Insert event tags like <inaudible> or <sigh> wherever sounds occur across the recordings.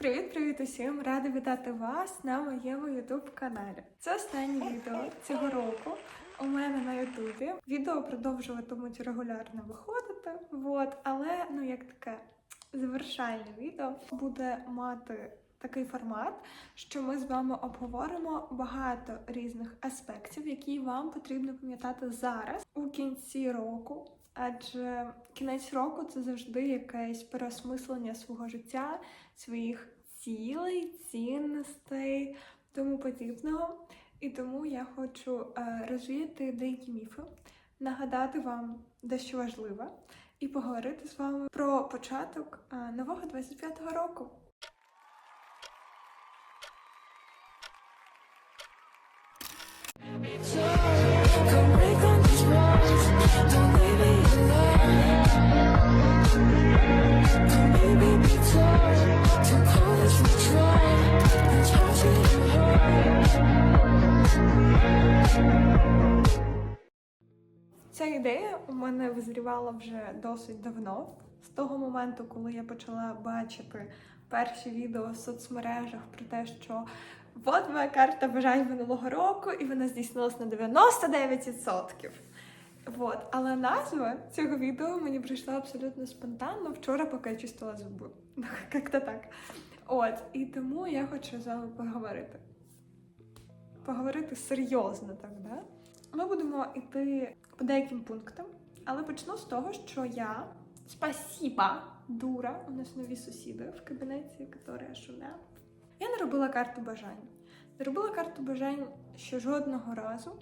Привіт-привіт усім! Рада вітати вас на моєму youtube каналі. Це останнє відео цього року у мене на ютубі. Відео продовжуватимуть регулярно виходити. Вот, але ну як таке завершальне відео буде мати такий формат, що ми з вами обговоримо багато різних аспектів, які вам потрібно пам'ятати зараз у кінці року. Адже кінець року це завжди якесь переосмислення свого життя, своїх цілей, цінностей, тому подібного. І тому я хочу е, розвіяти деякі міфи, нагадати вам дещо важливе і поговорити з вами про початок е, нового 25-го року. Don't leave me alone. Ця ідея у мене визрівала вже досить давно, з того моменту, коли я почала бачити перші відео в соцмережах про те, що от моя карта бажань минулого року, і вона здійснилась на 99%. Вот. Але назва цього відео мені прийшла абсолютно спонтанно вчора, поки я чистила зуби. <laughs> Як-то так. От, і тому я хочу з вами поговорити. Поговорити серйозно так, да? Ми будемо йти по деяким пунктам, але почну з того, що я спасіба, дура, у нас нові сусіди в кабінеті, які шумят. Я не робила карту бажань. Не робила карту бажань ще жодного разу.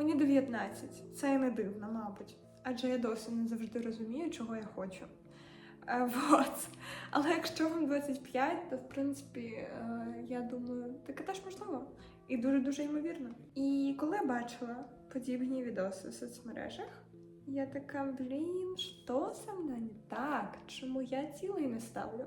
Мені 19. Це і не дивно, мабуть. Адже я досі не завжди розумію, чого я хочу. Е, вот. Але якщо вам 25, то в принципі, е, я думаю, таке теж можливо. І дуже-дуже ймовірно. І коли я бачила подібні відоси в соцмережах, я така, блін, що со мною не так? Чому я цілий не ставлю?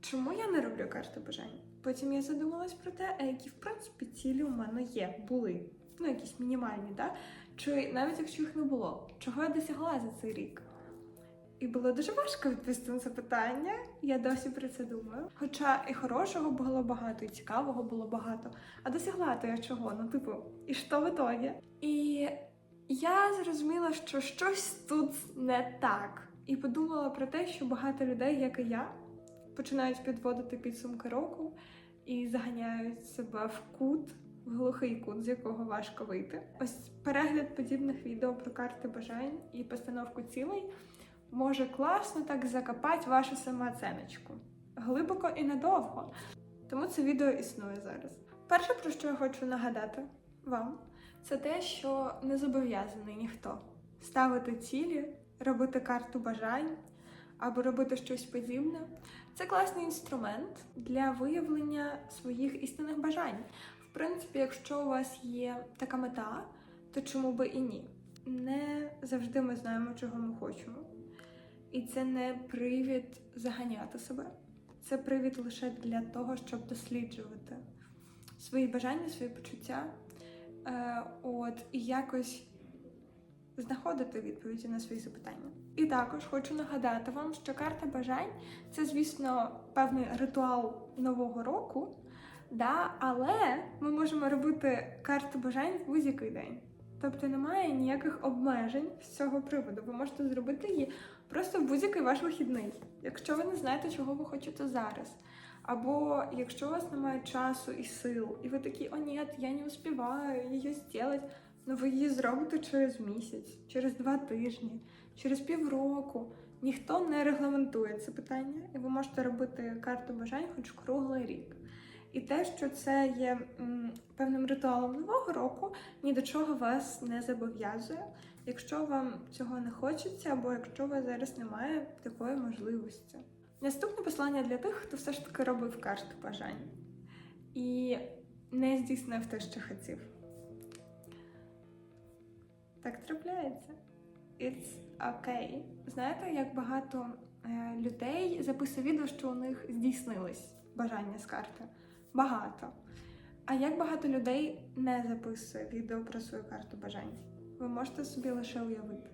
Чому я не роблю карту бажань? Потім я задумалась про те, які в принципі цілі у мене є, були. Ну, якісь мінімальні, так? Чи навіть якщо їх не було, чого я досягла за цей рік? І було дуже важко відповісти на це питання. Я досі про це думаю. Хоча і хорошого було багато, і цікавого було багато. А досягла то я чого? Ну, типу, і що в ітогі? І я зрозуміла, що щось тут не так. І подумала про те, що багато людей, як і я, починають підводити підсумки року і заганяють себе в кут, глухий кут, з якого важко вийти. Ось перегляд подібних відео про карти бажань і постановку цілей може класно так закопати вашу самооценочку. Глибоко і надовго. Тому це відео існує зараз. Перше, про що я хочу нагадати вам, це те, що не зобов'язаний ніхто ставити цілі, робити карту бажань або робити щось подібне. Це класний інструмент для виявлення своїх істинних бажань. Принципі, якщо у вас є така мета, то чому би і ні? Не завжди ми знаємо, чого ми хочемо. І це не привід заганяти себе. Це привід лише для того, щоб досліджувати свої бажання, свої почуття. Е, от, і якось знаходити відповіді на свої запитання. І також хочу нагадати вам, що карта бажань це, звісно, певний ритуал нового року, да, але ми можемо робити карту бажань в будь-який день. Тобто немає ніяких обмежень з цього приводу. Ви можете зробити її просто в будь-який ваш вихідний, якщо ви не знаєте, чого ви хочете зараз. Або якщо у вас немає часу і сил, і ви такі, о, ні, я не успіваю її зробити, ну ви її зробите через місяць, через два тижні, через півроку. Ніхто не регламентує це питання, і ви можете робити карту бажань хоч круглий рік. І те, що це є певним ритуалом нового року, ні до чого вас не зобов'язує, якщо вам цього не хочеться, або якщо у вас зараз немає такої можливості. Наступне послання для тих, хто все ж таки робив карту бажань і не здійснив те, що хотів. Так трапляється. It's okay. Знаєте, як багато е, людей записує відео, що у них здійснились бажання з карти? Багато. А як багато людей не записує відео про свою карту бажань? Ви можете собі лише уявити.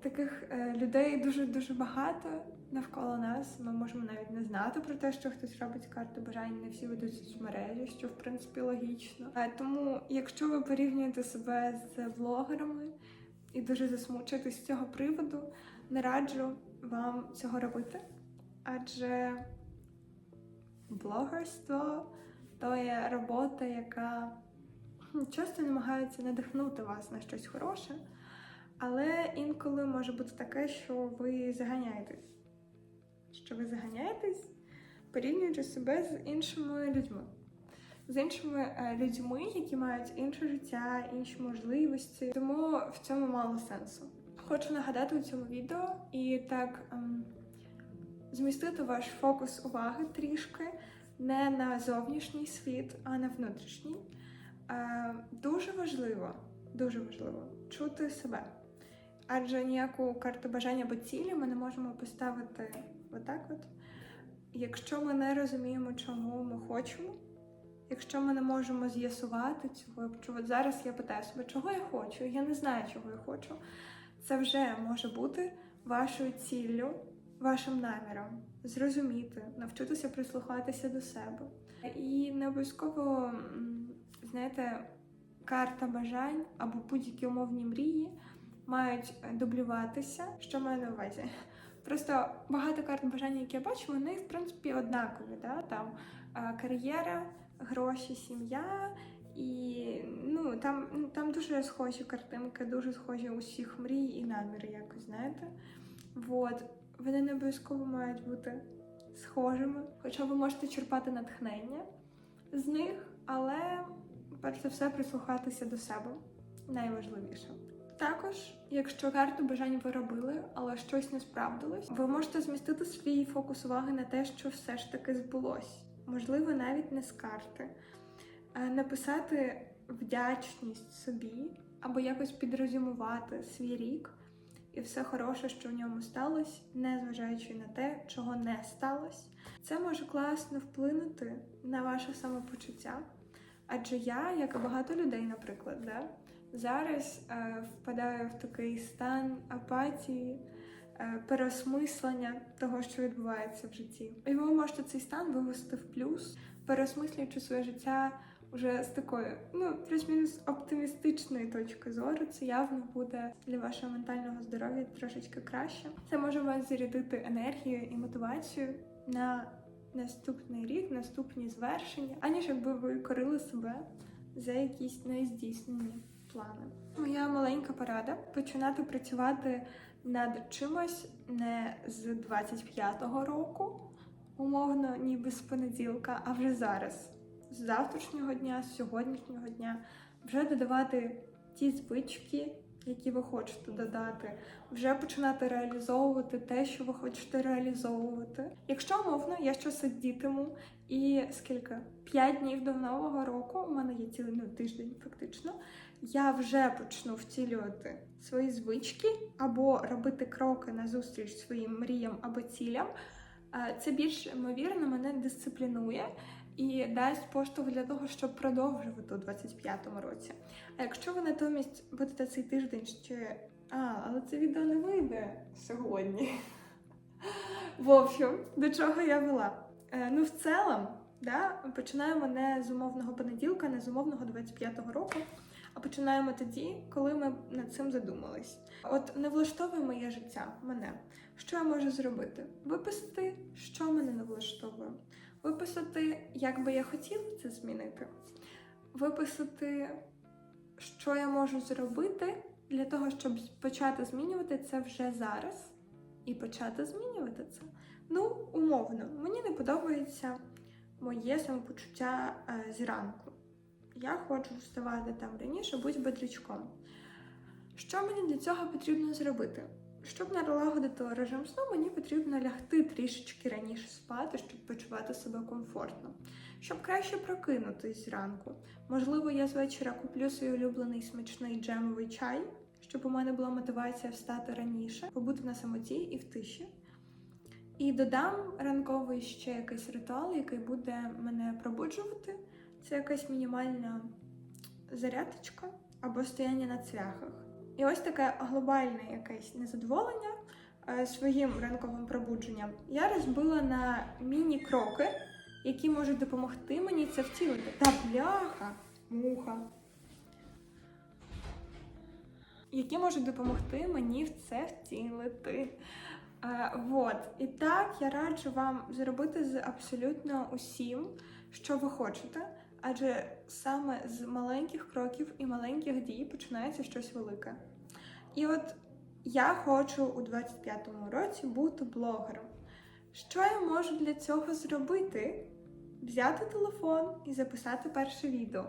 Таких е, людей дуже дуже багато, навколо нас. Ми можемо навіть не знати про те, що хтось робить карту бажань, не всі ведуть соцмережі, що в принципі логічно. Тому, якщо ви порівнюєте себе з блогерами і дуже засмучуєтесь з цього приводу, не раджу вам цього робити, адже блогерство то є робота, яка часто намагається надихнути вас на щось хороше, але інколи може бути таке, що ви заганяєтесь. Що ви заганяєтесь, порівнюючи себе з іншими людьми. З іншими е, людьми, які мають інше життя, інші можливості. Тому в цьому мало сенсу. Хочу нагадати у цьому відео і так ем, змістити ваш фокус уваги трішки не на зовнішній світ, а на внутрішній. Е, дуже важливо, дуже важливо чути себе. Адже ніяку карту бажання або цілі ми не можемо поставити отак от. Якщо ми не розуміємо, чому ми хочемо, якщо ми не можемо з'ясувати цього, чи от зараз я питаю себе, чого я хочу, я не знаю, чого я хочу, це вже може бути вашою ціллю, вашим наміром зрозуміти, навчитися прислухатися до себе. І не обов'язково, знаєте, карта бажань або будь-які умовні мрії мають дублюватися. Що маю на увазі? Просто багато карт бажання, які я бачу, вони в принципі однакові. Да? Там кар'єра, гроші, сім'я. І ну там, ну, там дуже схожі картинки, дуже схожі усіх мрій і наміри, якось знаєте. Вот. Вони не обов'язково мають бути схожими, хоча ви можете черпати натхнення з них, але перш за все прислухатися до себе найважливіше. Також, якщо карту бажань ви робили, але щось не справдилось, ви можете змістити свій фокус уваги на те, що все ж таки збулось. Можливо, навіть не з карти. Е, Написати вдячність собі або якось підрозумувати свій рік і все хороше, що в ньому сталося, не зважаючи на те, чого не сталося. Це може класно вплинути на ваше самопочуття. Адже я, як і багато людей, наприклад, да, зараз е, впадаю в такий стан апатії, е, переосмислення того, що відбувається в житті. І ви можете цей стан вивести в плюс, переосмислюючи своє життя вже з такої, ну, плюс-мінус оптимістичної точки зору. Це явно буде для вашого ментального здоров'я трошечки краще. Це може вас зарядити енергією і мотивацією на наступний рік, наступні звершення, аніж якби ви корили себе за якісь нездійснені плани. Моя маленька порада починати працювати над чимось не з 25-го року, умовно, ніби з понеділка, а вже зараз, з завтрашнього дня, з сьогоднішнього дня, вже додавати ті звички, які ви хочете додати, вже починати реалізовувати те, що ви хочете реалізовувати. Якщо умовно, я щось сидітиму і скільки? П'ять днів до нового року, у мене є цілий ну, тиждень, фактично. Я вже почну втілювати свої звички або робити кроки назустріч своїм мріям або цілям. Е, Це більш ймовірно мене дисциплінує і дасть поштовх для того, щоб продовжувати у 25-му році. А якщо ви натомість будете цей тиждень ще. А, але це відео не вийде сьогодні. <laughs> В общем, до чого я вела? Е, ну, в цілому, да, починаємо не з умовного понеділка, не з умовного 25-го року, а починаємо тоді, коли ми над цим задумались. От не влаштовує моє життя мене. Що я можу зробити? Виписати, що мене не влаштовує. Виписати, як би я хотіла це змінити. Виписати, що я можу зробити для того, щоб почати змінювати це вже зараз і почати змінювати це. Ну, умовно, мені не подобається моє самопочуття е, зранку. Я хочу вставати там раніше, будь бодрячком. Що мені для цього потрібно зробити? Щоб налагодити режим сну, мені потрібно лягти трішечки раніше спати, щоб почувати себе комфортно, щоб краще прокинутись зранку. Можливо, я з вечора куплю свій улюблений смачний джемовий чай, щоб у мене була мотивація встати раніше, побути на самоті і в тиші. І додам ранковий ще якийсь ритуал, який буде мене пробуджувати. Це якась мінімальна зарядочка або стояння на цвяхах. І ось таке глобальне якесь незадоволення е, своїм ранковим пробудженням, я розбила на міні-кроки, які можуть допомогти мені це втілити. Та бляха, муха. Які можуть допомогти мені в це втілити. Е, вот. І так я раджу вам зробити з абсолютно усім, що ви хочете, адже саме з маленьких кроків і маленьких дій починається щось велике. І от я хочу у 25-му році бути блогером. Що я можу для цього зробити? Взяти телефон і записати перше відео.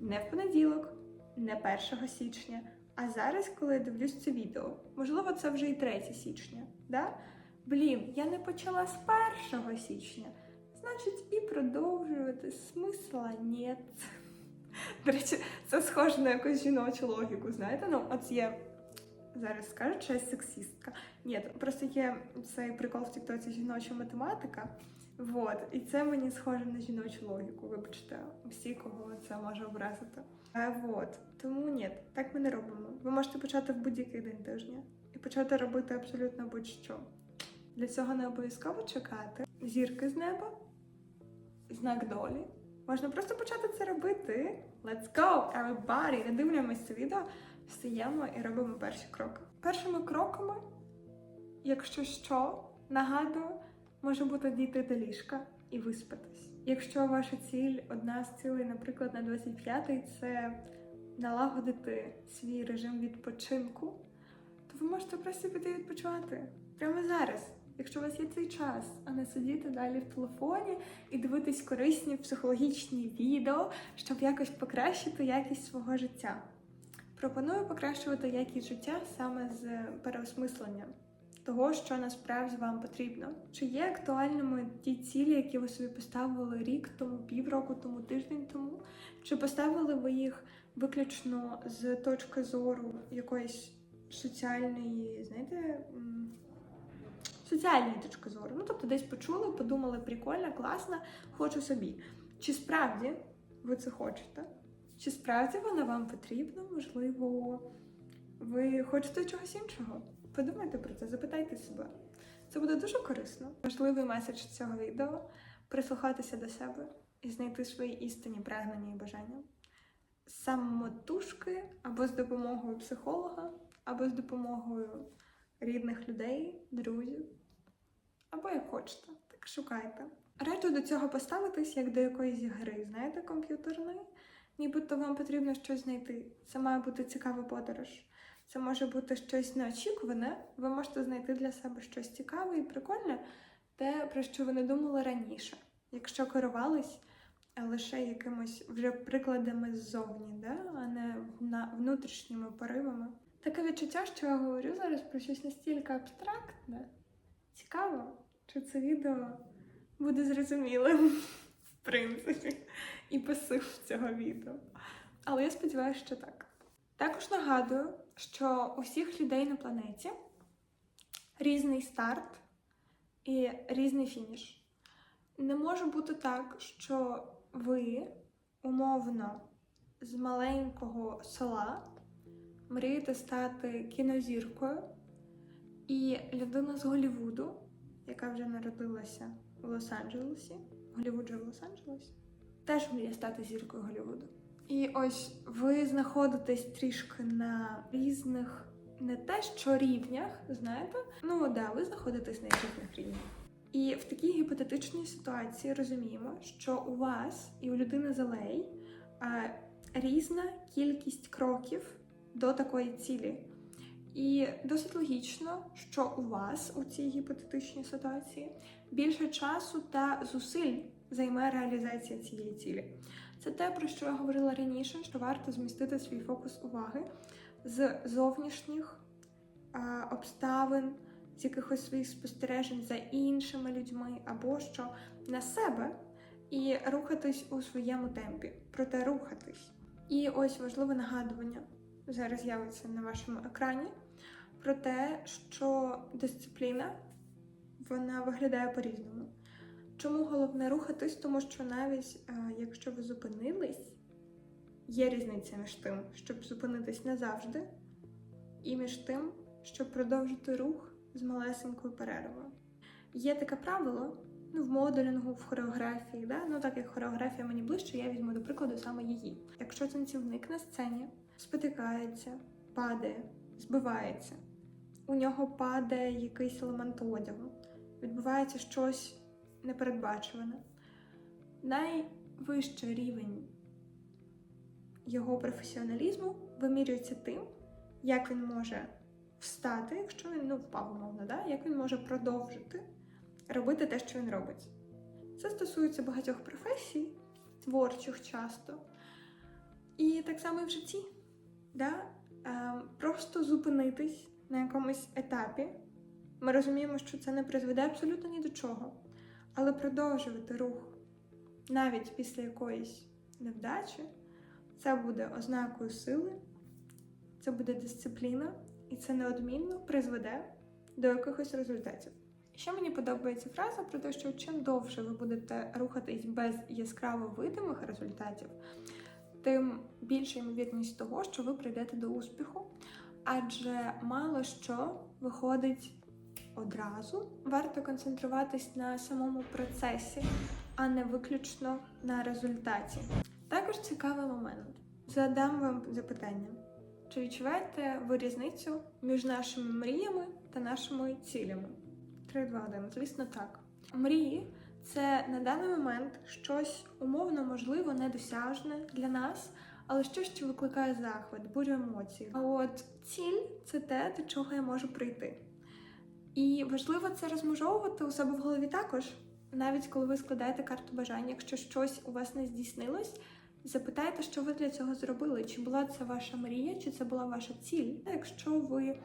Не в понеділок, не 1 січня, а зараз, коли я дивлюсь це відео. Можливо, це вже і 3 січня. Да? Блін, я не почала з 1 січня. Значить, і продовжувати смисла нет. До речі, це схоже на якусь жіночу логіку, знаєте? Ну, от є. Зараз скажуть, що я сексістка. Ні, просто є цей прикол в Тіктоці жіноча математика. Вот. І це мені схоже на жіночу логіку. Вибачте, всі, кого це може образити. А, вот. Тому ні, так ми не робимо. Ви можете почати в будь-який день тижня і почати робити абсолютно будь-що. Для цього не обов'язково чекати зірки з неба, знак долі. Можна просто почати це робити. Let's go, everybody! Не дивлюємось це відео, встаємо і робимо перші кроки. Першими кроками, якщо що, нагадую, може бути дійти до ліжка і виспатись. Якщо ваша ціль, одна з цілей, наприклад, на 25-й, це налагодити свій режим відпочинку, то ви можете просто піти відпочивати прямо зараз, якщо у вас є цей час, а не сидіти далі в телефоні і дивитись корисні психологічні відео, щоб якось покращити якість свого життя. Пропоную покращувати якість життя саме з переосмисленням того, що насправді вам потрібно. Чи є актуальними ті цілі, які ви собі поставили рік тому, півроку тому, тиждень тому? Чи поставили ви їх виключно з точки зору якоїсь соціальної, знаєте, соціальної точки зору? Ну, тобто десь почули, подумали, прикольно, класно, хочу собі. Чи справді ви це хочете? Чи справді воно вам потрібно? Можливо, ви хочете чогось іншого? Подумайте про це, запитайте себе. Це буде дуже корисно. Важливий меседж цього відео прислухатися до себе і знайти свої істинні прагнення і бажання. Самотужки або з допомогою психолога, або з допомогою рідних людей, друзів, або як хочете, так шукайте. Раджу до цього поставитись як до якоїсь гри, знаєте, комп'ютерної. Нібито вам потрібно щось знайти. Це має бути цікава подорож. Це може бути щось неочікуване. Ви можете знайти для себе щось цікаве і прикольне, те, про що ви не думали раніше. Якщо керувались лише якимось вже прикладами ззовні, да? а не на внутрішніми поривами. Таке відчуття, що я говорю зараз про щось настільки абстрактне, цікаво, чи це відео буде зрозумілим, в принципі, і посил цього відео. Але я сподіваюся, що так. Також нагадую, що у всіх людей на планеті різний старт і різний фініш. Не може бути так, що ви умовно з маленького села мрієте стати кінозіркою, і людина з Голлівуду, яка вже народилася в Лос-Анджелесі, Голлівуд же в Лос-Анджелесі, теж мріє стати зіркою Голлівуду. І ось ви знаходитесь трішки на різних, не те що рівнях, знаєте? Ну да, ви знаходитесь на різних рівнях. І в такій гіпотетичній ситуації розуміємо, що у вас і у людини з алей різна кількість кроків до такої цілі. І досить логічно, що у вас у цій гіпотетичній ситуації більше часу та зусиль займе реалізація цієї цілі. Це те, про що я говорила раніше, що варто змістити свій фокус уваги з зовнішніх а, обставин, з якихось своїх спостережень за іншими людьми, або що на себе, і рухатись у своєму темпі, проте рухатись. І ось важливе нагадування зараз з'явиться на вашому екрані про те, що дисципліна вона виглядає по-різному. Чому головне рухатись? Тому що навіть е, якщо ви зупинились, є різниця між тим, щоб зупинитись назавжди, і між тим, щоб продовжити рух з малесенькою перервою. Є таке правило ну, в моделінгу, в хореографії, да? ну так як хореографія мені ближче, я візьму до прикладу саме її. Якщо танцівник на сцені спотикається, падає, збивається, у нього падає якийсь елемент одягу, відбувається щось непередбачуване. Найвищий рівень його професіоналізму вимірюється тим, як він може встати, якщо він ну, впав, умовно, да? як він може продовжити робити те, що він робить. Це стосується багатьох професій, творчих часто. І так само і в житті. Да? Ем, просто зупинитись на якомусь етапі. Ми розуміємо, що це не призведе абсолютно ні до чого. Але продовжувати рух навіть після якоїсь невдачі, це буде ознакою сили, це буде дисципліна, і це неодмінно призведе до якихось результатів. Ще мені подобається фраза про те, що чим довше ви будете рухатись без яскраво видимих результатів, тим більша ймовірність того, що ви прийдете до успіху. Адже мало що виходить одразу. Варто концентруватись на самому процесі, а не виключно на результаті. Також цікавий момент. Задам вам запитання. Чи відчуваєте ви різницю між нашими мріями та нашими цілями? 3, 2, 1. Звісно, так. Мрії це на даний момент щось умовно можливо недосяжне для нас, але щось, що викликає захват, бурю емоцій. А от ціль це те, до чого я можу прийти. І важливо це розмежовувати у себе в голові також. Навіть коли ви складаєте карту бажань, якщо щось у вас не здійснилось, запитайте, що ви для цього зробили. Чи була це ваша мрія, чи це була ваша ціль? Якщо ви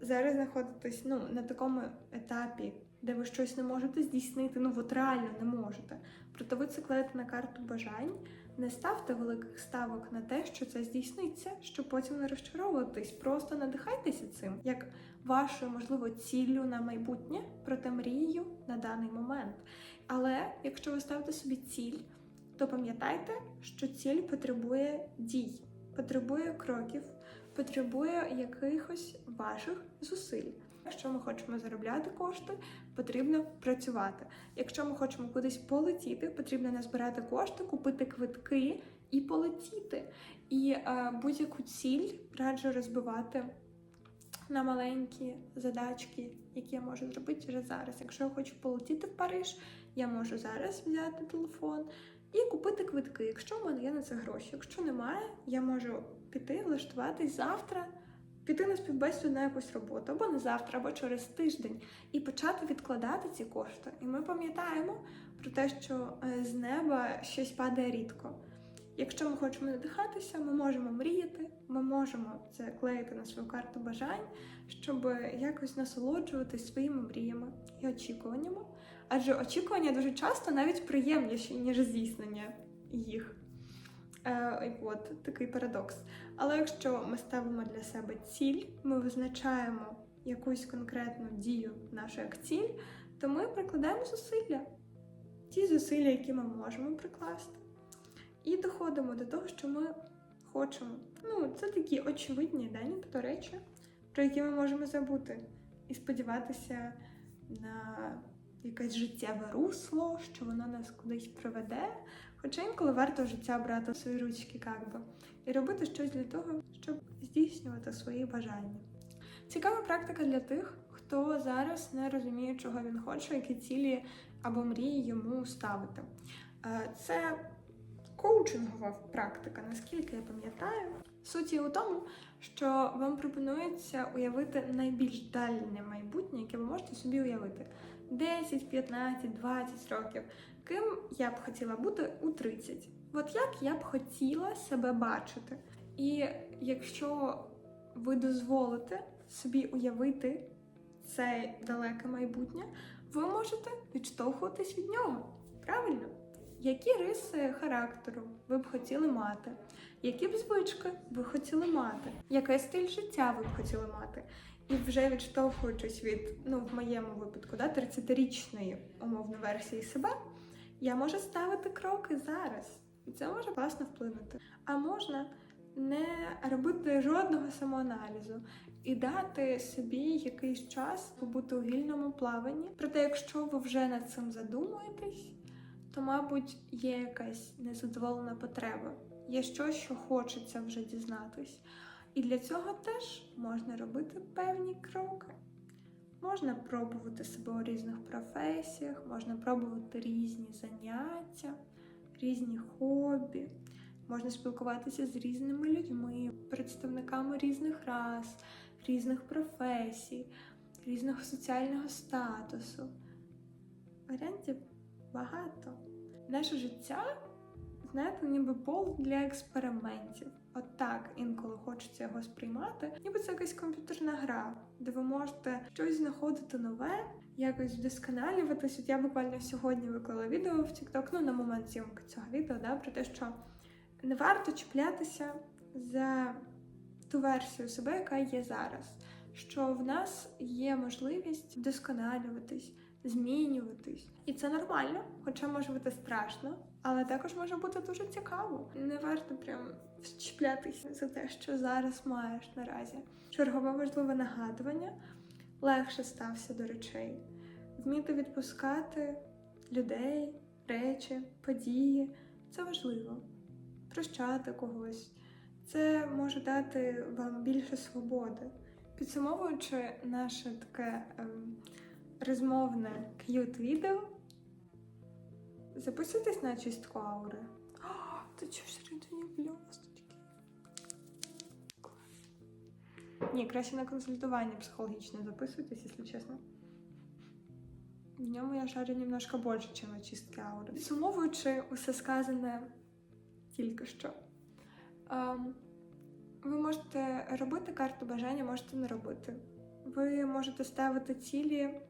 зараз знаходитесь ну, на такому етапі, де ви щось не можете здійснити, ну от реально не можете. Проте ви це кладете на карту бажань. Не ставте великих ставок на те, що це здійсниться, щоб потім не розчаровуватись. Просто надихайтеся цим, як вашою, можливо, ціллю на майбутнє, проте мрією на даний момент. Але якщо ви ставите собі ціль, то пам'ятайте, що ціль потребує дій, потребує кроків, потребує якихось ваших зусиль. Якщо ми хочемо заробляти кошти, потрібно працювати. Якщо ми хочемо кудись полетіти, потрібно назбирати кошти, купити квитки і полетіти. І е, будь-яку ціль раджу розбивати на маленькі задачки, які я можу зробити вже зараз. Якщо я хочу полетіти в Париж, я можу зараз взяти телефон і купити квитки, якщо в мене є на це гроші. Якщо немає, я можу піти, влаштуватись завтра, піти на співбесіду на якусь роботу, або не завтра, або через тиждень, і почати відкладати ці кошти. І ми пам'ятаємо про те, що е, з неба щось падає рідко. Якщо ми хочемо надихатися, ми можемо мріяти, ми можемо це клеїти на свою карту бажань, щоб якось насолоджуватись своїми мріями і очікуваннями. Адже очікування дуже часто навіть приємніші, ніж здійснення їх. Е, от такий парадокс. Але якщо ми ставимо для себе ціль, ми визначаємо якусь конкретну дію нашу як ціль, то ми прикладаємо зусилля. Ті зусилля, які ми можемо прикласти. І доходимо до того, що ми хочемо. Ну, це такі очевидні да, нібито речі, про які ми можемо забути. І сподіватися на якесь життєве русло, що воно нас кудись приведе. Хоча інколи варто життя брати в свої ручки, як би, і робити щось для того, щоб здійснювати свої бажання. Цікава практика для тих, хто зараз не розуміє, чого він хоче, які цілі або мрії йому ставити. Е, Це коучингова практика, наскільки я пам'ятаю. Суть у тому, що вам пропонується уявити найбільш дальне майбутнє, яке ви можете собі уявити. 10, 15, 20 років. Ким я б хотіла бути у 30? От як я б хотіла себе бачити. І якщо ви дозволите собі уявити це далеке майбутнє, ви можете відштовхуватись від нього. Правильно? Які риси характеру ви б хотіли мати? Які б звички ви хотіли мати? Який стиль життя ви б хотіли мати? І вже відштовхуючись від, ну, в моєму випадку, да, 30-річної умовно версії себе, я можу ставити кроки зараз. І це може класно вплинути. А можна не робити жодного самоаналізу і дати собі якийсь час побути у вільному плаванні. Проте, якщо ви вже над цим задумуєтесь, то, мабуть, є якась незадоволена потреба, є щось, що хочеться вже дізнатись. І для цього теж можна робити певні кроки. Можна пробувати себе у різних професіях, можна пробувати різні заняття, різні хобі, можна спілкуватися з різними людьми, представниками різних рас, різних професій, різного соціального статусу. Варіантів багато. Наше життя, знаєте, ніби пол для експериментів. От так інколи хочеться його сприймати, ніби це якась комп'ютерна гра, де ви можете щось знаходити нове, якось вдосконалюватись. От я буквально сьогодні виклала відео в TikTok, ну на момент зйомки цього відео, да, про те, що не варто чіплятися за ту версію себе, яка є зараз. Що в нас є можливість вдосконалюватись, змінюватись. І це нормально, хоча може бути страшно, але також може бути дуже цікаво. Не варто прям чіплятися за те, що зараз маєш наразі. Чергове важливе нагадування легше стався до речей, вміти відпускати людей, речі, події це важливо. Прощати когось. Це може дати вам більше свободи. Підсумовуючи наше таке ем, розмовне к'ют відео, записуйтесь на чистку аури. О, ти чого всередині блісточки? Ні, краще на консультування психологічне записуйтесь, якщо чесно. В ньому я шарю немножко більше, ніж на чистки аури. Підсумовуючи усе сказане тільки що. Ем, ви можете робити карту бажання, можете не робити. Ви можете ставити цілі,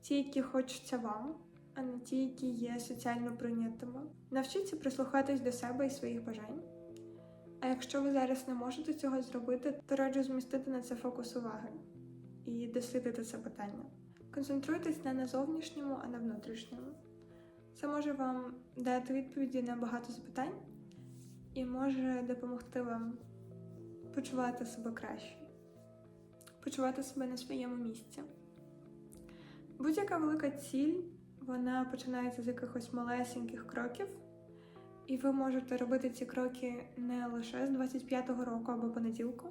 ті, які хочеться вам, а не ті, які є соціально прийнятими. Навчіться прислухатись до себе і своїх бажань. А якщо ви зараз не можете цього зробити, то раджу змістити на це фокус уваги і дослідити це питання. Концентруйтесь не на зовнішньому, а на внутрішньому. Це може вам дати відповіді на багато запитань і може допомогти вам почувати себе краще, почувати себе на своєму місці. Будь-яка велика ціль, вона починається з якихось малесеньких кроків, і ви можете робити ці кроки не лише з 25-го року або понеділку,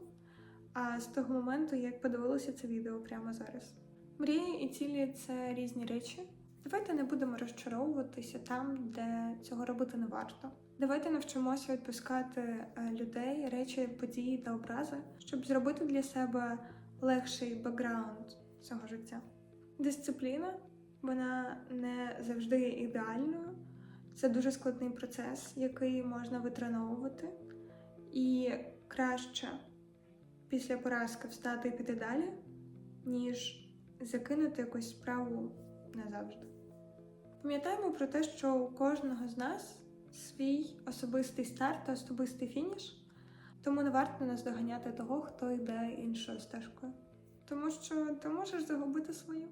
а з того моменту, як подивилися це відео прямо зараз. Мрії і цілі це різні речі. Давайте не будемо розчаровуватися там, де цього робити не варто. Давайте навчимося відпускати е, людей, речі, події та образи, щоб зробити для себе легший бекграунд цього життя. Дисципліна вона не завжди ідеальною. Це дуже складний процес, який можна витреновувати. І краще після поразки встати і піти далі, ніж закинути якусь справу назавжди. Пам'ятаємо про те, що у кожного з нас свій особистий старт та особистий фініш, тому не варто наздоганяти того, хто йде іншою стежкою. Тому що ти можеш загубити свою.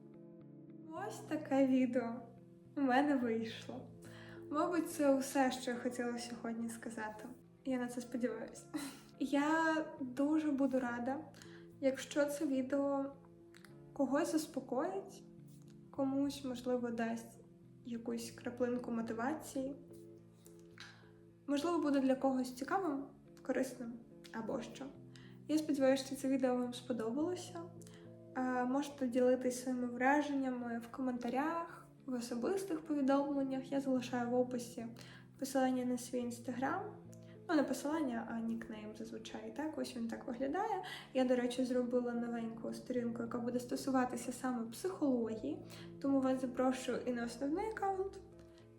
Ось таке відео у мене вийшло. Мабуть, це усе, що я хотіла сьогодні сказати. Я на це сподіваюся. <laughs> Я дуже буду рада, якщо це відео когось заспокоїть, комусь, можливо, дасть якусь краплинку мотивації. Можливо, буде для когось цікавим, корисним або що. Я сподіваюся, що це відео вам сподобалося. Е, Можете ділитися своїми враженнями в коментарях, в особистих повідомленнях. Я залишаю в описі посилання на свій інстаграм. Ну, не посилання, а нікнейм зазвичай. Так, ось він так виглядає. Я, до речі, зробила новеньку сторінку, яка буде стосуватися саме психології. Тому вас запрошую і на основний аккаунт,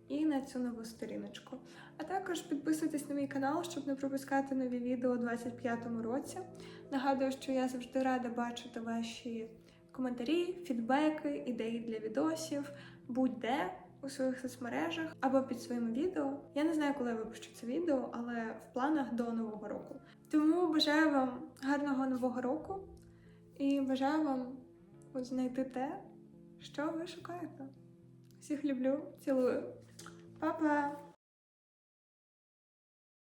і на цю нову сторіночку. А також підписуйтесь на мій канал, щоб не пропускати нові відео у 2025 році. Нагадую, що я завжди рада бачити ваші коментарі, фідбеки, ідеї для відосів, будь-де у своїх соцмережах або під своїми відео. Я не знаю, коли я випущу це відео, але в планах до нового року. Тому бажаю вам гарного нового року і бажаю вам знайти те, що ви шукаєте. Всіх люблю, цілую. Па-па!